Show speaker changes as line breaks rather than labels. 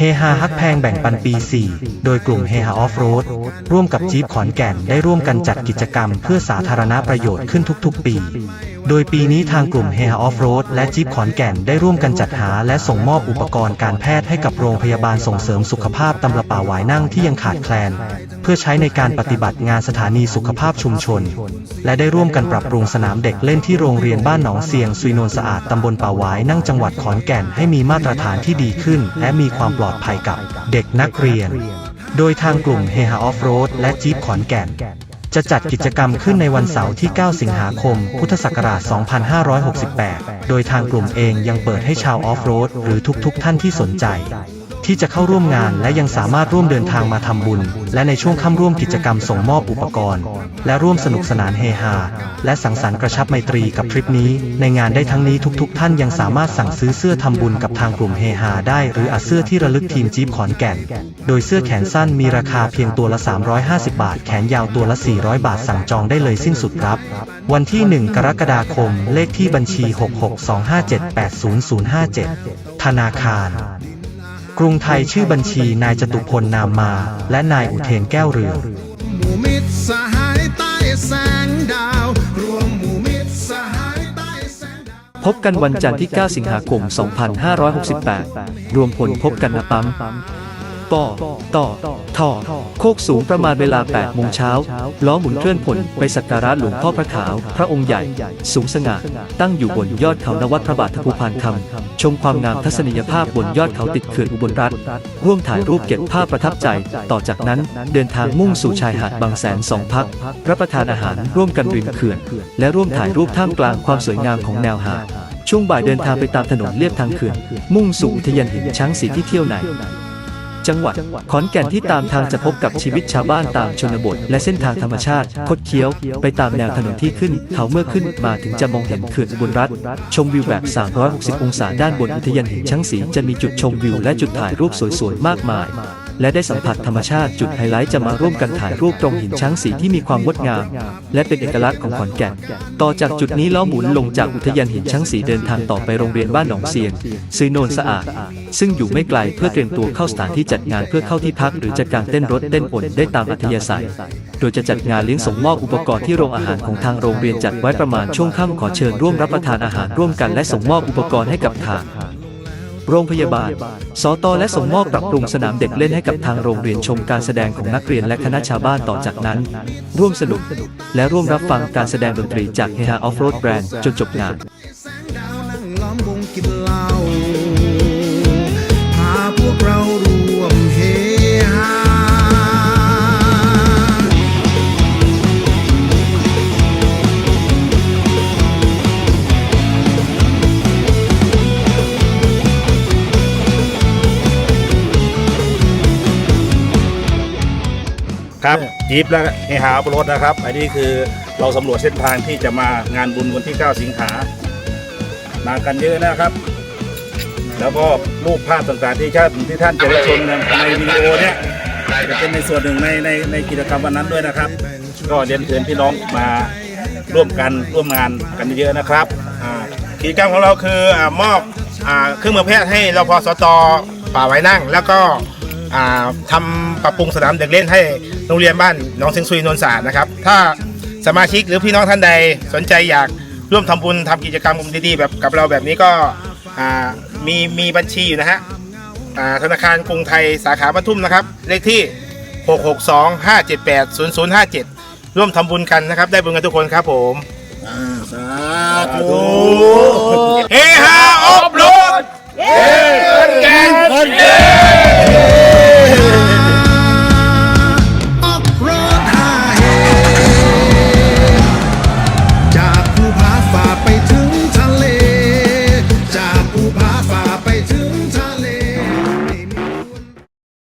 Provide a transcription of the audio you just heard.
เฮาฮักแพงแบ่งปันปี 4 โดยกลุ่มเฮฮาออฟโรดร่วมกับจี๊ปขอนแก่นได้ร่วมกันจัดกิจกรรมเพื่อสาธารณประโยชน์ขึ้นทุกๆ ปี โดยปีนี้ทางกลุ่มเฮฮาออฟโรดและจี๊ปขอนแก่นได้ร่วมกันจัดหาและส่งมอบอุปกรณ์การแพทย์ให้กับโรงพยาบาลส่งเสริมสุขภาพตำลป่าหวายนั่งที่ยังขาดแคลน เพื่อใช้ในการปฏิบัติงานสถานีสุขภาพชุมชน และได้ร่วมกันปรับปรุงสนามเด็กเล่นที่โรงเรียนบ้านหนองเสียงซุยนนสะอาดตำบลป่าหวายนั่งจังหวัดขอนแก่นให้มีมาตรฐานที่ดีขึ้น และมีความปลอดภัยกับเด็กนักเรียน โดยทางกลุ่มเฮฮาออฟโรดและจี๊ปขอนแก่น จะจัดกิจกรรมขึ้นในวันเสาร์ที่ 9 สิงหาคม พุทธศักราช 2568 โดยทางกลุ่มเองยังเปิดให้ชาวออฟโรดหรือทุกๆ ท่านที่สนใจ ที่จะเข้าร่วมงานและยังสามารถร่วมเดินทางมาทำบุญ และในช่วงค่ำร่วมกิจกรรมส่งมอบอุปกรณ์ และร่วมสนุกสนานเฮฮาและสังสรรค์กระชับไมตรีกับทริปนี้ ในงานได้ทั้งนี้ทุก ๆ ท่านยังสามารถสั่งซื้อเสื้อทำบุญกับทางกลุ่มเฮฮาได้ หรืออาเสื้อที่ระลึกทีมจี๊ปขอนแก่น โดยเสื้อแขนสั้นมีราคาเพียงตัวละ 350 บาท แขนยาวตัวละ 400 บาทสั่งจองได้เลยสิ้นสุดครับ วันที่ 1 กรกฎาคม เลขที่บัญชี 6 6 2 5 7 8 0 0 5 7 ธนาคาร กรุงไทยชื่อบัญชีนายจตุพลนามมา และนายอุเทนแก้วเรือง
หมู่มิตรสหายใต้แสงดาว รวมหมู่มิตรสหายใต้แสงดาว
พบกันวันจันทร์ที่ 9 สิงหาคม 2568 รวมผลพบกันนะปั๊ม ปอต่อทอโคกสูงประมาณเวลา8โมงเช้าล้อหมุนเคลื่อนผลไปสักการะหลวงพ่อพระขาว พระองค์ใหญ่ สูงสง่าตั้งอยู่บนยอดเขานวัดพระบาททภูพานคำชมความงามทัศนียภาพบนยอดเขาติดเขื่อนอุบลรัฐ ร่วมถ่ายรูปเก็บภาพประทับใจ ต่อจากนั้นเดินทางมุ่งสู่ชายหาดบางแสนสองพัก รับประทานอาหารร่วมกันริมเขื่อน และร่วมถ่ายรูปท่ามกลางความสวยงามของแนวหาดช่วงบ่ายเดินทางไปตามถนนเลียบทางเขื่อน มุ่งสู่อุทยานหินช้างสีที่เที่ยวใน จังหวัดขอนแก่นที่ตามทางจะพบกับชีวิตชาวบ้านตามชนบท และเส้นทางธรรมชาติ คดเคี้ยว ไปตามแนวถนนที่ขึ้น เขาเมื่อขึ้นมาถึงจะมองเห็นเขื่อนอุบลรัฐชมวิวแบบ 360 องศาด้านบนอุทยานหินช้างสีจะมีจุดชมวิวและจุดถ่ายรูปสวยๆ มากมาย และได้สัมผัสธรรมชาติจุดไฮไลท์จะมาร่วมกันถ่ายรูปตรงหินช้างสีที่มีความงดงาม และเป็นเอกลักษณ์ของขอนแก่น ต่อจากจุดนี้ล้อหมุนลงจากอุทยานหินช้างสีเดินทางต่อไปโรงเรียนบ้านหนองเซียนซื้อโนนสะอาด ซึ่งอยู่ไม่ไกลเพื่อเตรียมตัวเข้าสถานที่จัดงานเพื่อเข้าที่พักหรือจะกางเต้นรถเต้นอ่นได้ตามอัธยาศัย โดยจะจัดงานเลี้ยงส่งมอบอุปกรณ์ที่โรงอาหารของทางโรงเรียนจัดไว้ประมาณช่วงค่ำขอเชิญร่วมรับประทานอาหารร่วมกันและส่งมอบอุปกรณ์ให้กับทาง โรงพยาบาล สตและส่งมอบปรับปรุงสนามเด็กเล่นให้กับทางโรงเรียนชมการแสดงของนักเรียนและคณะชาวบ้านต่อจากนั้น ร่วมสนุกและร่วมรับฟังการแสดงดนตรีจากเฮฮาออฟโรดแบรนด์จนจบงาน
ครับจี๊ปและเฮฮาอัปรถนะครับ อันนี้คือเราสำรวจเส้นทางที่จะมางานบุญวันที่ 9 สิงหามากันเยอะนะครับ แล้วก็รูปภาพต่างๆที่ท่านที่ท่านจะได้ชมในในวิดีโอเนี้ยจะเป็นในส่วนหนึ่งในในในกิจกรรมวันนั้นด้วยนะครับ ก็เรียนเชิญพี่น้องมาร่วมกันร่วมงานกันเยอะนะครับ
อ่ากิจกรรมของเราคืออามอบอาเครื่องมือแพทย์ให้รพสตป่าไว้นั่ง แล้วก็ อ่าทำปรับปรุงสนามเด็กเล่นให้โรงเรียนบ้านหน้องเซงซุยนนท์ศาสตร์นะครับ ถ้าสมาชิกหรือพี่น้องท่านใดสนใจอยากร่วมทำบุญทำกิจกรรมดีๆแบบกับเราแบบนี้ก็อ่ามีมีบัญชีอยู่นะฮะอ่าธนาคารกรุงไทยสาขาปทุมนะครับ เลขที่ 662-578-0057 ร่วมทำบุญกันนะครับ ได้บุญกันทุกคนครับผม
สาธุ
เฮฮาออฟโรด